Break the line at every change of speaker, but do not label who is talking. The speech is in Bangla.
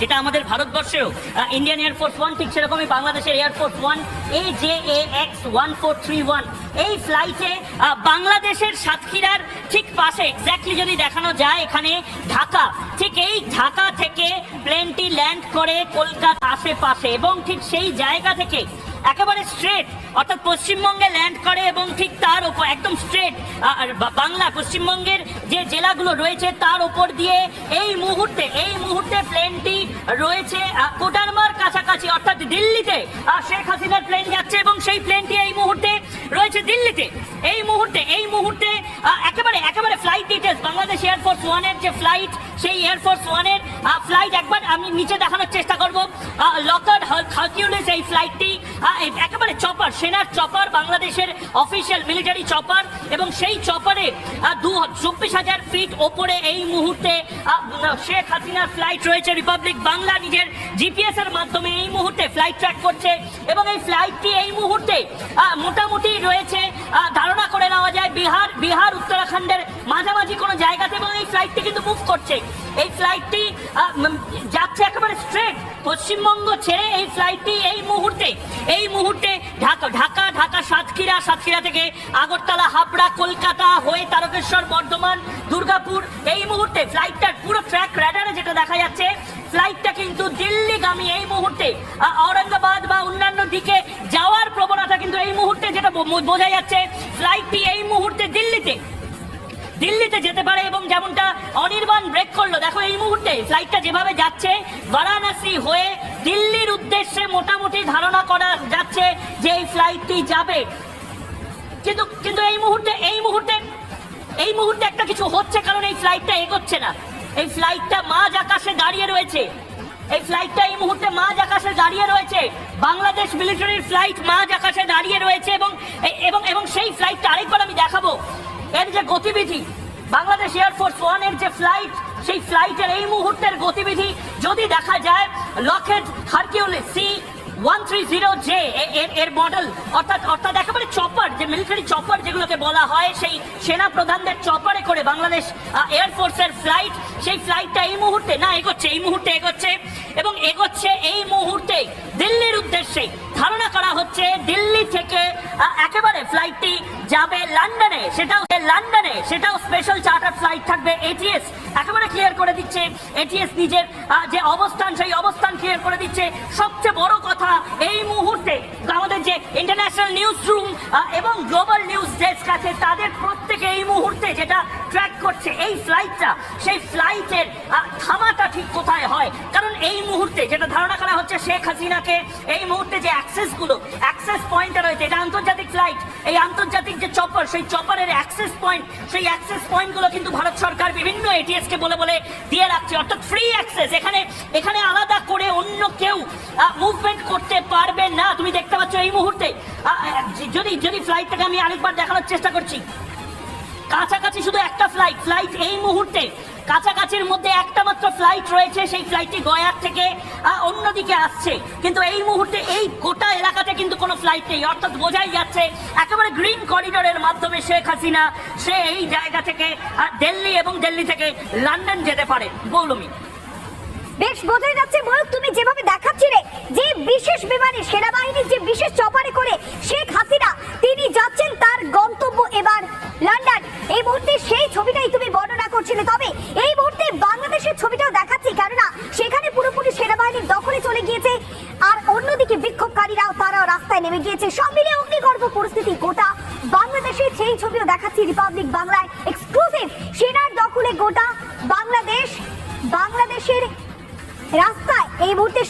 যেটা আমাদের ভারতবর্ষেও ইন্ডিয়ান এয়ারফোর্স ওয়ান ঠিক সেরকমই বাংলাদেশের air force one A J A X one four three one এই ফ্লাইটে বাংলাদেশের সাতক্ষীরার ঠিক পাশে এক্স্যাক্টলি যদি দেখানো যায় এখানে, ঢাকা। ঠিক এই ঢাকা থেকে প্লেনটি ল্যান্ড করে কলকাতা আশেপাশে এবং ঠিক সেই জায়গা থেকে একেবারে স্ট্রেট অর্থাৎ পশ্চিমবঙ্গে ল্যান্ড করে এবং ঠিক তার উপর একদম স্ট্রেট বাংলা, পশ্চিমবঙ্গের যে জেলাগুলো রয়েছে তার উপর দিয়ে এই মুহূর্তে এই মুহূর্তে প্লেনটি রয়েছে কোটারমার কাছাকাছি, অর্থাৎ দিল্লিতে শেখ হাসিনার প্লেন যাচ্ছে এবং সেই প্লেনটি এই মুহূর্তে রয়েছে দিল্লিতে। এই মুহূর্তে এই মুহূর্তে একেবারে একেবারে ফ্লাইট ডিটেলস বাংলাদেশ এয়ারফোর্স ওয়ানের যে ফ্লাইট সেই এয়ারফোর্স ওয়ানের ফ্লাইট একবার আমি নিচে দেখানোর চেষ্টা করব। লকার হার্কিউলিস এই ফ্লাইটটি একেবারে চপার সেনার চপার বাংলাদেশের অফিসিয়াল মিলিটারি চপার এবং সেই চপারে দু, চব্বিশ হাজার ফিট ওপরে এই মুহূর্তে শেখ হাসিনার ফ্লাইট রয়েছে রিপাবলিক বাংলা নিজের জিপিএস এর মাধ্যমে এই মুহূর্তে ফ্লাইট ট্র্যাক করছে, এবং এই ফ্লাইটটি এই মুহূর্তে মোটামুটি রয়েছে ধারণা করে নেওয়া যায় বিহার বিহার উত্তরাখণ্ডের মাঝামাঝি কোনো জায়গাতে এবং এই ফ্লাইটটি কিন্তু মুভ করছে। এই ফ্লাইটটি যাচ্ছে একেবারে স্ট্রেট পশ্চিমবঙ্গ ছেড়ে এই ফ্লাইটটি এই মুহূর্তে এই মুহূর্তে ঢাকা ঢাকা ঢাকা সাতক্ষীরা সাতক্ষীরা থেকে আগরতলা হাবড়া কলকাতা হয়ে তারকেশ্বর বর্ধমান দুর্গাপুর এই মুহূর্তে ফ্লাইটটার পুরো ট্র্যাক র্যাডারে যেটা দেখা যাচ্ছে ফ্লাইটটা কিন্তু দিল্লিগামী এই মুহূর্তে আহ, ঔরঙ্গাবাদ বা অন্যান্য দিকে যাওয়ার প্রবণতা কিন্তু এই মুহূর্তে যেটা বোঝা যাচ্ছে ফ্লাইটটি এই মুহূর্তে দিল্লিতে? দিল্লিতে যেতে পারে এবং যেমনটা অনির্বাণ ব্রেক করল, দেখো এই মুহূর্তে ফ্লাইটটা যেভাবে যাচ্ছে, বারাণসী হয়ে দিল্লির উদ্দেশ্যে মোটামুটি ধারণা করা যাচ্ছে যে এই ফ্লাইটটি যাবে। কিন্তু কিন্তু এই মুহূর্তে এই মুহূর্তে এই মুহূর্তে একটা কিছু হচ্ছে, কারণ এই ফ্লাইটটা এগোচ্ছে না। এই ফ্লাইটটা মাঝ আকাশে দাঁড়িয়ে রয়েছে। এই ফ্লাইটটা এই মুহূর্তে মাঝ আকাশে দাঁড়িয়ে রয়েছে। বাংলাদেশ মিলিটারির ফ্লাইট মাঝ আকাশে দাঁড়িয়ে রয়েছে এবং এবং এবং সেই ফ্লাইটটা আরেকবার আমি দেখাবো। এর যে গতিবিধি, বাংলাদেশ এয়ারফোর্স ওয়ানের যে ফ্লাইট সেই ফ্লাইটের এই মুহূর্তের গতিবিধি যদি দেখা যায় Lockheed Hercules C one three zero J এর মডেল অর্থাৎ অর্থাৎ যে মিলিটারি যেগুলোকে বলা হয়, সেই সেনা প্রধানদের করে বাংলাদেশ ফ্লাইট সেই ফ্লাইটটা এই মুহূর্তে, না, এগোচ্ছে, এই মুহূর্তে এগোচ্ছে, এবং এগোচ্ছে এই দিল্লির উদ্দেশ্যে ধারণা করা হচ্ছে দিল্লি থেকে একেবারে যাবে লন্ডনে, সেটাও লন্ডনে, সেটাও স্পেশাল চার্টার ফ্লাইট থাকবে এটিএস একেবারে ক্লিয়ার করে দিচ্ছে এটিএস নিজের যে অবস্থান, সেই অবস্থান ক্লিয়ার করে দিচ্ছে। সবচেয়ে বড় কথা এই মুহূর্তে আমাদের যে ইন্টারন্যাশনাল নিউজ রুম এবং সেই ফ্লাইটের থামাটা ঠিক কোথায় হয়? কারণ এই মুহূর্তে যেটা ধারণা করা হচ্ছে শেখ হাসিনাকে, এই মুহূর্তে যে অ্যাক্সেসগুলো অ্যাক্সেস পয়েন্টটা রয়েছে, এটা আন্তর্জাতিক ফ্লাইট এই আন্তর্জাতিক যে চপার সেই চপারের অ্যাক্সেস পয়েন্ট সেই অ্যাক্সেস পয়েন্টগুলো কিন্তু ভারত সরকার বিভিন্ন এটিএস কে বলে বলে দিয়ে রাখছে। অর্থাৎ ফ্রি অ্যাক্সেস এখানে এখানে আলাদা করে অন্য কেউ মুভমেন্ট করতে পারবে না। তুমি দেখতে পাচ্ছ এই মুহূর্তে যদি যদি ফ্লাইটটাকে আমি আরেকবার দেখানোর চেষ্টা করছি। কাছাকাছি শুধু একটা ফ্লাইট ফ্লাইট এই মুহূর্তে। কাছাকাছির মধ্যে একটা মাত্র ফ্লাইট রয়েছে, সেই ফ্লাইটটি গয়ার থেকে অন্যদিকে আসছে। কিন্তু এই মুহূর্তে এই গোটা এলাকাতে কিন্তু কোনো ফ্লাইট নেই। অর্থাৎ বোঝাই যাচ্ছে, একেবারে গ্রিন করিডোরের মাধ্যমে শেখ হাসিনা, সে এই জায়গা থেকে দিল্লি এবং দিল্লি থেকে লন্ডন যেতে পারে। গৌলমী।
বেশ, বোঝাই যাচ্ছে ময়ূক তুমি যেভাবে দেখাচ্ছিলে, যে বিশেষ বিমানে সেনাবাহিনীর যে বিশেষ চপারে করে শেখ হাসিনা, তিনি যাচ্ছেন তার গন্তব্য এবার লন্ডন এই মুহূর্তে সেই ছবিটাই তুমি বর্ণনা করছিলে তবে এই মুহূর্তে বাংলাদেশের ছবিটাও দেখাচ্ছি কেননা সেখানে পুরোপুরি সেনাবাহিনীর চলে গিয়েছে। আর অন্যদিকে বিক্ষোভকারীরাও তারা রাস্তায় নেমে গিয়েছে। সব মিলে অগ্নিগর্ভ পরিস্থিতি গোটা বাংলাদেশের সেই ছবিও দেখাচ্ছি রিপাবলিক বাংলায় এক্সক্লুসিভ সেনার দখলে গোটা বাংলাদেশ। বাংলাদেশের রাস্তায় এই মুহূর্তে